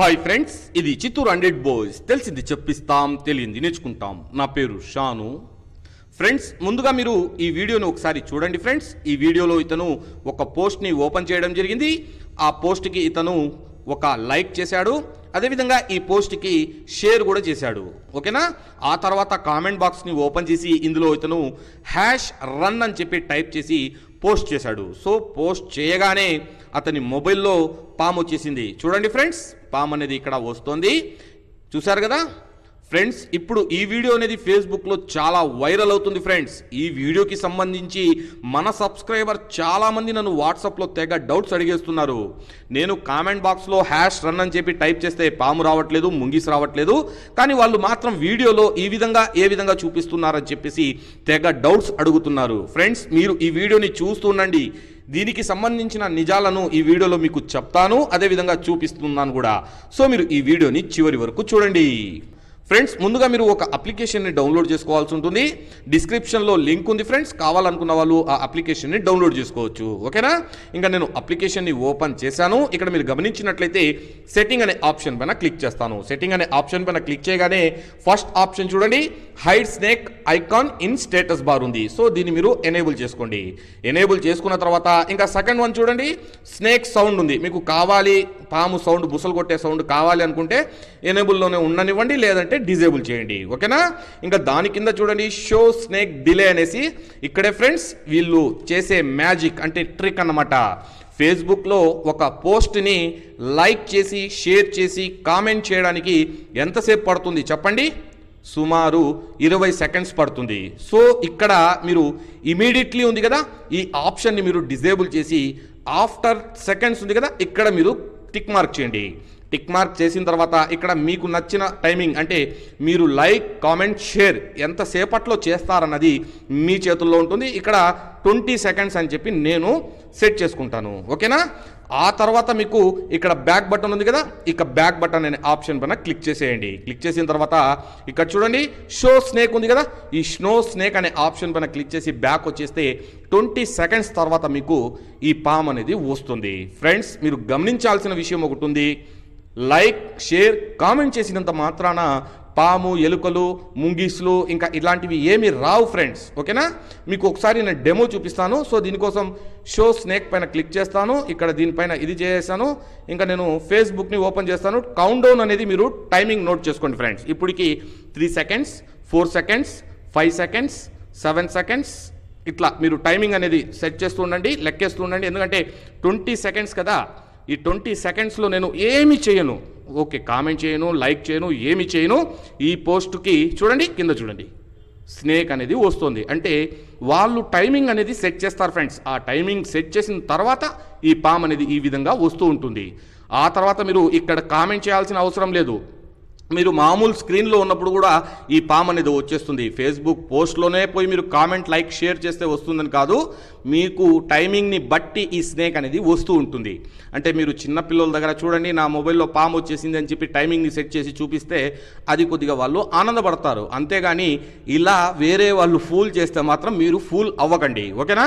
Hi friends ఇది Chittoor hundred boys. తెలిసింది చెప్పిస్తాం తెలియంది నేర్చుకుంటాం. నా పేరు షాను. ఫ్రెండ్స్ ముందుగా మీరు ఈ వీడియోను ఒకసారి చూడండి ఫ్రెండ్స్. ఈ వీడియోలో ఇతను ఒక పోస్ట్ని ఓపెన్ చేయడం జరిగింది. ఆ పోస్ట్కి ఇతను ఒక లైక్ చేశాడు. అదేవిధంగా ఈ పోస్ట్కి షేర్ కూడా చేశాడు. ఓకేనా? ఆ తర్వాత కామెంట్ బాక్స్ని ఓపెన్ చేసి ఇందులో ఇతను హ్యాష్ రన్ అని చెప్పి టైప్ చేసి పోస్ట్ చేశాడు. సో పోస్ట్ చేయగానే అతని మొబైల్లో పాము వచ్చేసింది. చూడండి ఫ్రెండ్స్ పామ్ అనేది ఇక్కడ వస్తుంది. చూశారు కదా? ఫ్రెండ్స్ ఇప్పుడు ఈ వీడియో అనేది ఫేస్బుక్లో చాలా వైరల్ అవుతుంది ఫ్రెండ్స్ ఈ వీడియోకి సంబంధించి మన సబ్స్క్రైబర్ చాలామంది నన్ను వాట్సాప్లో తెగ డౌట్స్ అడిగేస్తున్నారు. నేను కామెంట్ బాక్స్లో హ్యాష్ రన్ అని చెప్పి టైప్ చేస్తే పాము రావట్లేదు ముంగిస్ రావట్లేదు. కానీ వాళ్ళు మాత్రం వీడియోలో ఈ విధంగా ఏ విధంగా చూపిస్తున్నారని చెప్పేసి తెగ డౌట్స్ అడుగుతున్నారు. ఫ్రెండ్స్ మీరు ఈ వీడియోని చూస్తుండండి దీనికి సంబంధించిన నిజాలను ఈ వీడియోలో మీకు చెప్తాను. అదేవిధంగా చూపిస్తున్నాను కూడా. సో మీరు ఈ వీడియోని చివరి వరకు చూడండి. ఫ్రెండ్స్ ముందుగా మీరు ఒక అప్లికేషన్ని డౌన్లోడ్ చేసుకోవాల్సి ఉంటుంది. డిస్క్రిప్షన్లో లింక్ ఉంది ఫ్రెండ్స్ కావాలనుకున్న వాళ్ళు ఆ అప్లికేషన్ని డౌన్లోడ్ చేసుకోవచ్చు. ఓకేనా? ఇంకా నేను అప్లికేషన్ని ఓపెన్ చేశాను. ఇక్కడ మీరు గమనించినట్లయితే సెట్టింగ్ అనే ఆప్షన్ పైన క్లిక్ చేస్తాను. సెట్టింగ్ అనే ఆప్షన్ పైన క్లిక్ చేయగానే ఫస్ట్ ఆప్షన్ చూడండి. Hide snake icon in status bar ఉంది. సో దీన్ని మీరు ఎనేబుల్ చేసుకోండి. ఎనేబుల్ చేసుకున్న తర్వాత ఇంకా సెకండ్ వన్ చూడండి. స్నేక్ సౌండ్ ఉంది. మీకు కావాలి పాము సౌండ్ బుసలు కొట్టే సౌండ్ కావాలి అనుకుంటే ఎనేబుల్లోనే ఉండనివ్వండి. లేదంటే డిజేబుల్ చేయండి. ఓకేనా? ఇంకా దాని కింద చూడండి షో స్నేక్ డిలే అనేసి ఇక్కడే ఫ్రెండ్స్ వీళ్ళు చేసే మ్యాజిక్ అంటే ట్రిక్ అన్నమాట. ఫేస్బుక్లో ఒక పోస్ట్ని లైక్ చేసి షేర్ చేసి కామెంట్ చేయడానికి ఎంతసేపు పడుతుంది చెప్పండి? సుమారు ఇరవై సెకండ్స్ పడుతుంది. సో ఇక్కడ మీరు ఇమీడియట్లీ ఉంది కదా ఈ ఆప్షన్ని మీరు డిజేబుల్ చేసి ఆఫ్టర్ సెకండ్స్ ఉంది కదా ఇక్కడ మీరు టిక్ మార్క్ చేయండి. టిక్ మార్క్ చేసిన తర్వాత ఇక్కడ మీకు నచ్చిన టైమింగ్ అంటే మీరు లైక్ కామెంట్ షేర్ ఎంతసేపట్లో చేస్తారన్నది మీ చేతుల్లో ఉంటుంది. ఇక్కడ ట్వంటీ సెకండ్స్ అని చెప్పి నేను సెట్ చేసుకుంటాను. ఓకేనా? ఆ తర్వాత మీకు ఇక్కడ బ్యాక్ బటన్ ఉంది కదా? ఇక బ్యాక్ బటన్ అనే ఆప్షన్ పైన క్లిక్ చేసేయండి. క్లిక్ చేసిన తర్వాత ఇక్కడ చూడండి షో స్నేక్ ఉంది కదా? ఈ స్నో స్నేక్ అనే ఆప్షన్ పైన క్లిక్ చేసి బ్యాక్ వచ్చేస్తే ట్వంటీ సెకండ్స్ తర్వాత మీకు ఈ పామ్ అనేది వస్తుంది. ఫ్రెండ్స్ మీరు గమనించాల్సిన విషయం ఒకటి ఉంది. లైక్ షేర్ కామెంట్ చేసినంత మాత్రాన పాము ఎలుకలు ముంగీస్లు ఇంకా ఇలాంటివి ఏమి రావు ఫ్రెండ్స్. ఓకేనా? మీకు ఒకసారి నేను డెమో చూపిస్తాను. సో దీనికోసం షో స్నేక్ పైన క్లిక్ చేస్తాను. ఇక్కడ దీనిపైన ఇది చేసాను ఇంకా నేను ఫేస్బుక్ని ఓపెన్ చేస్తాను. కౌంట్ డౌన్ అనేది మీరు టైమింగ్ నోట్ చేసుకోండి ఫ్రెండ్స్. ఇప్పటికి three seconds four seconds five seconds seven seconds ఇట్లా మీరు టైమింగ్ అనేది సెట్ చేస్తూ ఉండండి లెక్కేస్తూ ఉండండి. ఎందుకంటే ట్వంటీ సెకండ్స్ కదా. ఈ ట్వంటీ సెకండ్స్లో నేను ఏమి చేయను. ఓకే కామెంట్ చేయను లైక్ చేయను ఏమి చేయను. ఈ పోస్ట్కి చూడండి కింద చూడండి. స్నేక్ అనేది వస్తుంది. అంటే వాళ్ళు టైమింగ్ అనేది సెట్ చేస్తారు ఫ్రెండ్స్. ఆ టైమింగ్ సెట్ చేసిన తర్వాత ఈ పామ్ అనేది ఈ విధంగా వస్తూ ఉంటుంది. ఆ తర్వాత మీరు ఇక్కడ కామెంట్ చేయాల్సిన అవసరం లేదు. మీరు మామూలు స్క్రీన్లో ఉన్నప్పుడు కూడా ఈ పామ్ అనేది వచ్చేస్తుంది. ఫేస్బుక్ పోస్ట్లోనే పోయి మీరు కామెంట్ లైక్ షేర్ చేస్తే వస్తుందని కాదు మీకు టైమింగ్ని బట్టి ఈ స్నేక్ అనేది వస్తూ ఉంటుంది. అంటే మీరు చిన్న పిల్లల దగ్గర చూడండి నా మొబైల్లో పామ్ వచ్చేసింది అని చెప్పి టైమింగ్ని సెట్ చేసి చూపిస్తే అది కొద్దిగా వాళ్ళు ఆనందపడతారు. అంతేగాని ఇలా వేరే వాళ్ళు ఫూల్ చేస్తే మాత్రం మీరు ఫూల్ అవ్వకండి. ఓకేనా?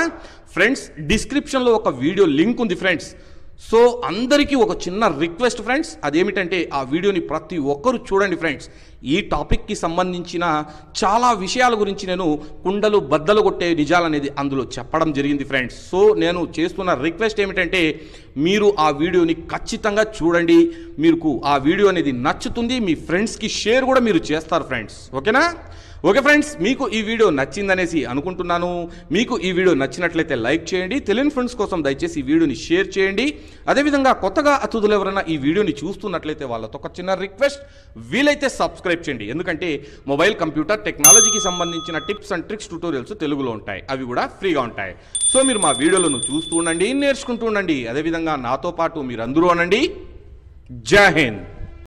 ఫ్రెండ్స్ డిస్క్రిప్షన్లో ఒక వీడియో లింక్ ఉంది ఫ్రెండ్స్. సో అందరికీ ఒక చిన్న రిక్వెస్ట్ ఫ్రెండ్స్. అదేమిటంటే ఆ వీడియోని ప్రతి ఒక్కరు చూడండి ఫ్రెండ్స్. ఈ టాపిక్కి సంబంధించిన చాలా విషయాల గురించి నేను కుండలు బద్దలు కొట్టే నిజాలనేది అందులో చెప్పడం జరిగింది ఫ్రెండ్స్. సో నేను చేస్తున్న రిక్వెస్ట్ ఏమిటంటే మీరు ఆ వీడియోని ఖచ్చితంగా చూడండి. మీకు ఆ వీడియో అనేది నచ్చుతుంది. మీ ఫ్రెండ్స్కి షేర్ కూడా మీరు చేస్తారు ఫ్రెండ్స్. ఓకేనా? ఓకే ఫ్రెండ్స్ మీకు ఈ వీడియో నచ్చిందనేసి అనుకుంటున్నాను. మీకు ఈ వీడియో నచ్చినట్లయితే లైక్ చేయండి. తెలియని ఫ్రెండ్స్ కోసం దయచేసి ఈ వీడియోని షేర్ చేయండి. అదేవిధంగా కొత్తగా అతిథులు ఎవరైనా ఈ వీడియోని చూస్తున్నట్లయితే వాళ్ళతో ఒక చిన్న రిక్వెస్ట్ వీలైతే సబ్స్క్రైబ్ చేయండి. ఎందుకంటే మొబైల్ కంప్యూటర్ టెక్నాలజీకి సంబంధించిన టిప్స్ అండ్ ట్రిక్స్ ట్యూటోరియల్స్ తెలుగులో ఉంటాయి. అవి కూడా ఫ్రీగా ఉంటాయి. సో మీరు మా వీడియోలను చూస్తూ ఉండండి నేర్చుకుంటూ ఉండండి. అదేవిధంగా నాతో పాటు మీరు అందరూ అనండి. జై హింద్.